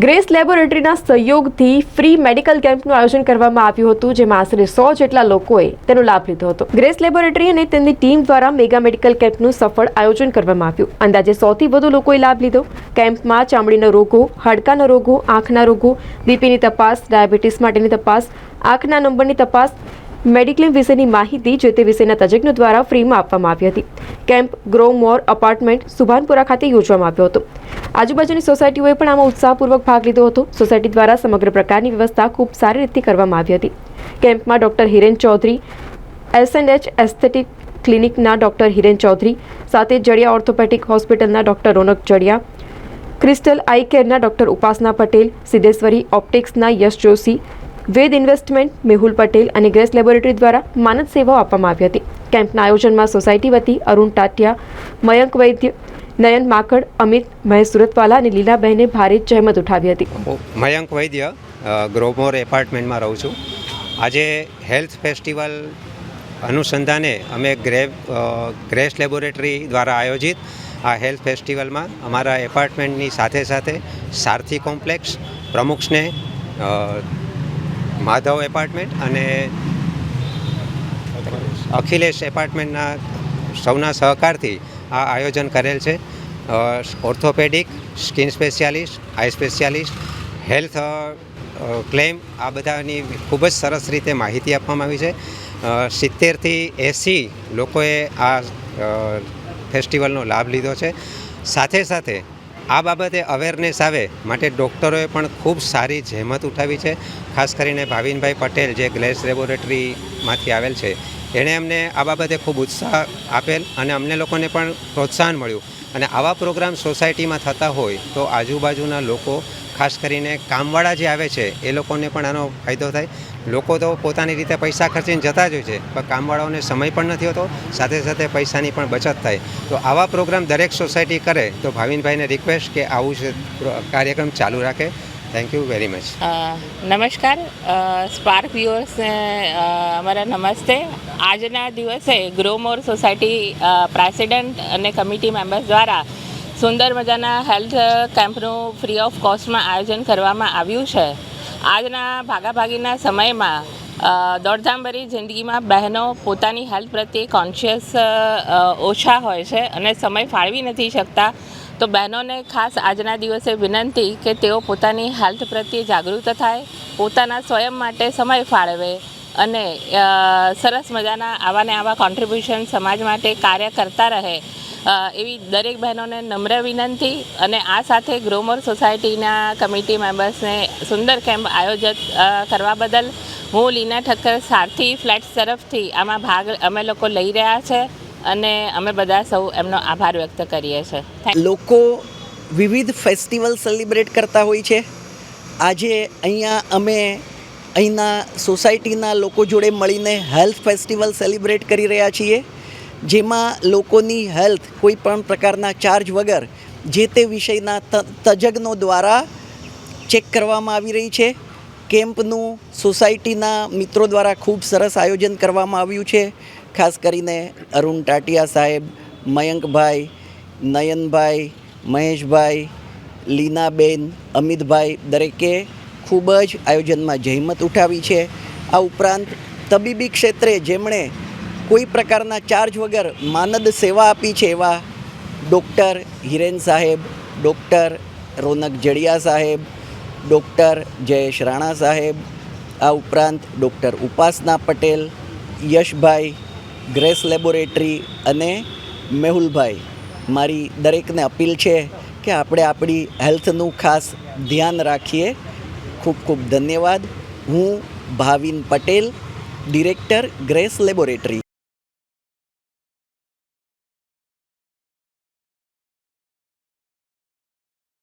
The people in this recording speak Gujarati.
ગ્રેસ લેબોરેટરીના સહયોગથી ફ્રી મેડિકલ કેમ્પનું આયોજન કરવામાં આવ્યું હતું, જેમાં આશરે સો જેટલા લોકોએ તેનો લાભ લીધો હતો. ગ્રેસ લેબોરેટરી અને તેમની ટીમ દ્વારા મેગા મેડિકલ કેમ્પનું સફળ આયોજન કરવામાં આવ્યું. અંદાજે સોથી વધુ લોકોએ લાભ લીધો. કેમ્પમાં ચામડીના રોગો, હાડકાના રોગો, આંખના રોગો, બીપીની તપાસ, ડાયાબિટીસ માટેની તપાસ, આંખના નંબરની તપાસ મેડિક્લેમ વિશેની માહિતી જે તે વિષયના તજજ્ઞો દ્વારા ફ્રીમાં આપવામાં આવી હતી. Camp grow more, apartment, Subhanpura ખાતે યોજવામાં આવ્યો હતો. આજુબાજુની સોસાયટીઓએ પણ આમાં ઉત્સાહપૂર્વક ભાગ લીધો હતો. સોસાયટી દ્વારા સમગ્ર પ્રકારની વ્યવસ્થા ખૂબ સારી રીતે કરવામાં આવી હતી. કેમ્પમાં doctor Hiren Chaudhary S and H aesthetic ક્લિનિકના doctor Hiren Chaudhary, સાથે જડિયા ઓર્થોપેટિક હોસ્પિટલના doctor Ronak Jadia, Crystal eye કેરના doctor Upasana Patel, Siddheshwari ઓપ્ટિક્સના યશ જોશી વેદ ઇન્વેસ્ટમેન્ટ, મેહુલ પટેલ અને ગ્રેસ લેબોરેટરી દ્વારા માનદ સેવાઓ આપવામાં આવી હતી. કેમ્પના આયોજનમાં સોસાયટી વતી અરુણ ટાટિયા, મયંક વૈદ્ય, નયન માકડ, અમિત, મહેશ સુરતવાલા અને લીલાબહેને ભારે જહેમત ઉઠાવી હતી. મયંક વૈદ્ય ગ્રોમોર એપાર્ટમેન્ટમાં રહું છું. આજે હેલ્થ ફેસ્ટિવલ અનુસંધાને અમે ગ્રે ગ્રેસ લેબોરેટરી દ્વારા આયોજિત આ હેલ્થ ફેસ્ટિવલમાં અમારા એપાર્ટમેન્ટની સાથે સાથે સારથી કોમ્પ્લેક્સ પ્રમુખ માધવ એપાર્ટમેન્ટ અને અખિલેશ એપાર્ટમેન્ટના સૌના સહકારથી આ આયોજન કરેલ છે. Orthopaedic, skin specialist, eye specialist, health claim આ બધાની ખૂબ જ સરસ રીતે માહિતી આપવામાં આવી છે. સિત્તેરથી એંસી લોકોએ આ ફેસ્ટિવલનો લાભ લીધો છે. સાથે સાથે આ બાબતે અવેરનેસ આવે માટે ડૉક્ટરોએ પણ ખૂબ સારી જહેમત ઉઠાવી છે. ખાસ કરીને ભાવિનભાઈ પટેલ જે ગ્લેસ લેબોરેટરીમાંથી આવેલ છે, એણે અમને આ બાબતે ખૂબ ઉત્સાહ આપેલ અને અમને લોકોને પણ પ્રોત્સાહન મળ્યું. અને આવા પ્રોગ્રામ સોસાયટીમાં થતા હોય તો આજુબાજુના લોકો ખાસ કરીને કામવાળા જે આવે છે, એ લોકોને પણ આનો ફાયદો થાય. લોકો તો પોતાની રીતે પૈસા ખર્ચીને જતા જ હોય છે, પણ કામવાળાઓને સમય પણ નથી હોતો, સાથે સાથે પૈસાની પણ બચત થાય. તો આવા પ્રોગ્રામ દરેક સોસાયટી કરે, તો ભાવિનભાઈને રિક્વેસ્ટ કે આવું છે કાર્યક્રમ ચાલુ રાખે. થેન્ક યુ વેરી મચ નમસ્કાર. સ્પાર્ક વ્યુઅર્સને અમારા નમસ્તે. આજના દિવસે ગ્રોમોર સોસાયટી પ્રેસિડેન્ટ અને કમિટી મેમ્બર્સ દ્વારા સુંદર મજાના હેલ્થ કેમ્પનું ફ્રી ઓફ કોસ્ટમાં આયોજન કરવામાં આવ્યું છે. આજના ભાગાભાગીના સમયમાં દોડધામભરી જિંદગીમાં બહેનો પોતાની હેલ્થ પ્રત્યે કોન્શિયસ ઓછા હોય છે અને સમય ફાળવી નથી શકતા, તો બહેનોને ખાસ આજના દિવસે વિનંતી કે તેઓ પોતાની હેલ્થ પ્રત્યે જાગૃત થાય, પોતાના સ્વયં માટે સમય ફાળવે અને સરસ મજાના આવા ને આવા કોન્ટ્રીબ્યુશન સમાજ માટે કાર્ય કરતા રહે. એવી દરેક બહેનોને નમ્ર વિનંતી અને આ સાથે ગ્રોમર સોસાયટીના કમિટી મેમ્બર્સને સુંદર કેમ્પ આયોજિત કરવા બદલ હું લીના ઠક્કર સારથી ફ્લેટ્સ તરફથી આમાં ભાગ અમે લોકો લઈ રહ્યા છે અને અમે બધા સૌ એમનો આભાર વ્યક્ત કરીએ છીએ. લોકો વિવિધ ફેસ્ટિવલ સેલિબ્રેટ કરતા હોય છે. આજે અહીંયા અમે અહીંના સોસાયટીના લોકો જોડે મળીને હેલ્થ ફેસ્ટિવલ સેલિબ્રેટ કરી રહ્યા છીએ. જેમાં લોકોની હેલ્થ કોઈ પણ પ્રકારના ચાર્જ વગર જે તે વિષયના તજજ્ઞો દ્વારા ચેક કરવામાં આવી રહી છે. કેમ્પનું સોસાયટીના મિત્રો દ્વારા ખૂબ સરસ આયોજન કરવામાં આવ્યું છે. ખાસ કરીને અરુણ ટાટિયા સાહેબ, મયંકભાઈ, નયનભાઈ, મહેશભાઈ, લીનાબેન, અમિતભાઈ દરેકે ખૂબ જ આયોજનમાં જહેમત ઉઠાવી છે. આ ઉપરાંત તબીબી ક્ષેત્રે જેમણે કોઈ પ્રકારના ચાર્જ વગર માનદ સેવા આપી છે એવા ડૉક્ટર હિરેન સાહેબ ડૉક્ટર રોનક જડિયા સાહેબ ડૉક્ટર જયેશ રાણા સાહેબ, આ ઉપરાંત ડૉક્ટર ઉપાસના પટેલ, યશભાઈ ગ્રેસ લેબોરેટરી અને મેહુલભાઈ. મારી દરેકને અપીલ છે કે આપણે આપણી હેલ્થનું ખાસ ધ્યાન રાખીએ. ખૂબ ખૂબ ધન્યવાદ. હું Bhavin Patel director Grace laboratory